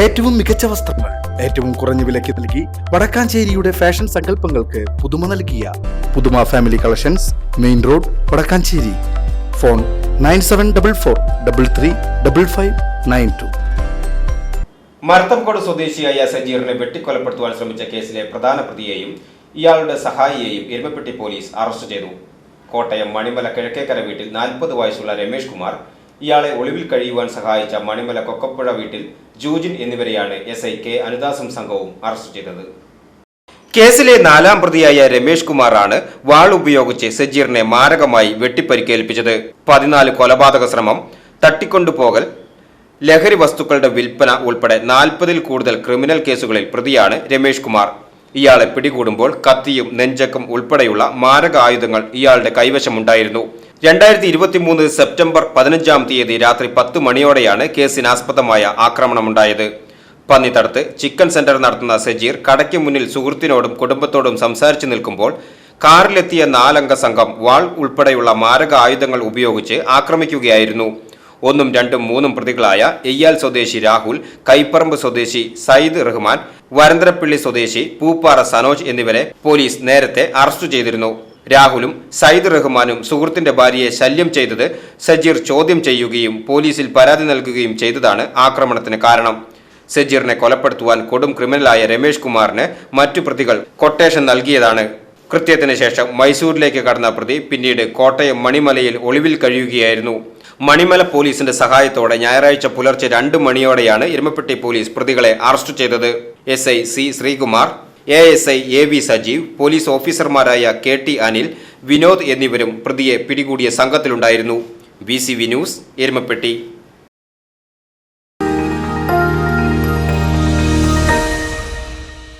ഏറ്റവും മികച്ച വസ്ത്രങ്ങൾ ഏറ്റവും കുറഞ്ഞ വിലയ്ക്ക് നൽകി വടക്കാഞ്ചേരിയുടെ ഫാഷൻ സങ്കല്പങ്ങൾക്ക് പുതുമ നൽകിയ പുതുമ family collections main road Vadakkanchery. Phone nine seven double four double three double five nine two. Marathamkode സ്വദേശിയായ സജീറിനെ വെട്ടിക്കൊലപ്പെടുത്തുവാൻ ശ്രമിച്ച കേസിലെ പ്രധാന പ്രതിയെയും ഇയാളുടെ സഹായിയെയും എരുമപ്പെട്ടി പോലീസ് അറസ്റ്റ് ചെയ്തു. കോട്ടയം മണിമല കിഴക്കേക്കര വീട്ടിൽ നാൽപ്പത് വയസ്സുള്ള രമേഷ് കുമാർ ഇയാളെ ഒളിവിൽ കഴിയുവാൻ സഹായിച്ച മണിമല കൊക്കപ്പുഴ വീട്ടിൽ ജൂജിൻ എന്നിവരെയാണ് എസ് ഐ കെ അനുദാസും സംഘവും അറസ്റ്റ് ചെയ്തത്. കേസിലെ നാലാം പ്രതിയായ രമേഷ് കുമാറാണ് വാൾ ഉപയോഗിച്ച് സജീറിനെ മാരകമായി വെട്ടിപ്പരിക്കേൽപ്പിച്ചത്. പതിനാല് കൊലപാതക ശ്രമം തട്ടിക്കൊണ്ടുപോകൽ ലഹരി വസ്തുക്കളുടെ വിൽപ്പന ഉൾപ്പെടെ നാൽപ്പതിൽ കൂടുതൽ ക്രിമിനൽ കേസുകളിൽ പ്രതിയാണ് രമേഷ് കുമാർ. ഇയാളെ പിടികൂടുമ്പോൾ കത്തിയും നെഞ്ചക്കും ഉൾപ്പെടെയുള്ള മാരക ആയുധങ്ങൾ ഇയാളുടെ കൈവശമുണ്ടായിരുന്നു. രണ്ടായിരത്തി ഇരുപത്തിമൂന്ന് സെപ്റ്റംബർ പതിനഞ്ചാം തീയതി രാത്രി പത്ത് മണിയോടെയാണ് കേസിനാസ്പദമായ ആക്രമണമുണ്ടായത്. പന്നിത്തടത്ത് ചിക്കൻ സെന്റർ നടത്തുന്ന സജീർ കടയ്ക്ക് മുന്നിൽ സുഹൃത്തിനോടും കുടുംബത്തോടും സംസാരിച്ചു നിൽക്കുമ്പോൾ കാറിലെത്തിയ നാലംഗ സംഘം വാൾ ഉൾപ്പെടെയുള്ള മാരക ആയുധങ്ങൾ ഉപയോഗിച്ച് ആക്രമിക്കുകയായിരുന്നു. ഒന്നും രണ്ടും മൂന്നും പ്രതികളായ എയ്യാൽ സ്വദേശി രാഹുൽ കൈപ്പറമ്പ് സ്വദേശി സയ്യിദ് റഹ്മാൻ വരന്തരപ്പിള്ളി സ്വദേശി പൂപ്പാറ സനോജ് എന്നിവരെ പോലീസ് നേരത്തെ അറസ്റ്റ് ചെയ്തിരുന്നു. രാഹുലും സയ്യിദ് റഹ്മാനും സുഹൃത്തിന്റെ ഭാര്യയെ ശല്യം ചെയ്തത് സജീർ ചോദ്യം ചെയ്യുകയും പോലീസിൽ പരാതി നൽകുകയും ചെയ്തതാണ് ആക്രമണത്തിന് കാരണം. സജീറിനെ കൊലപ്പെടുത്തുവാൻ കൊടും ക്രിമിനലായ രമേഷ് കുമാറിന് മറ്റു പ്രതികൾ കൊട്ടേഷൻ നൽകിയതാണ്. കൃത്യത്തിന് ശേഷം മൈസൂരിലേക്ക് കടന്ന പ്രതി പിന്നീട് കോട്ടയം മണിമലയിൽ ഒളിവിൽ കഴിയുകയായിരുന്നു. മണിമല പോലീസിന്റെ സഹായത്തോടെ ഞായറാഴ്ച പുലർച്ചെ രണ്ട് മണിയോടെയാണ് എരുമപ്പെട്ടി പോലീസ് പ്രതികളെ അറസ്റ്റ് ചെയ്തത്. S I C Sreekumar A S I A V Sajeev police ഓഫീസർമാരായ കെ ടി അനിൽ വിനോദ് എന്നിവരും പ്രതിയെ പിടികൂടിയ സംഘത്തിലുണ്ടായിരുന്നു. B C V news Erumapetty.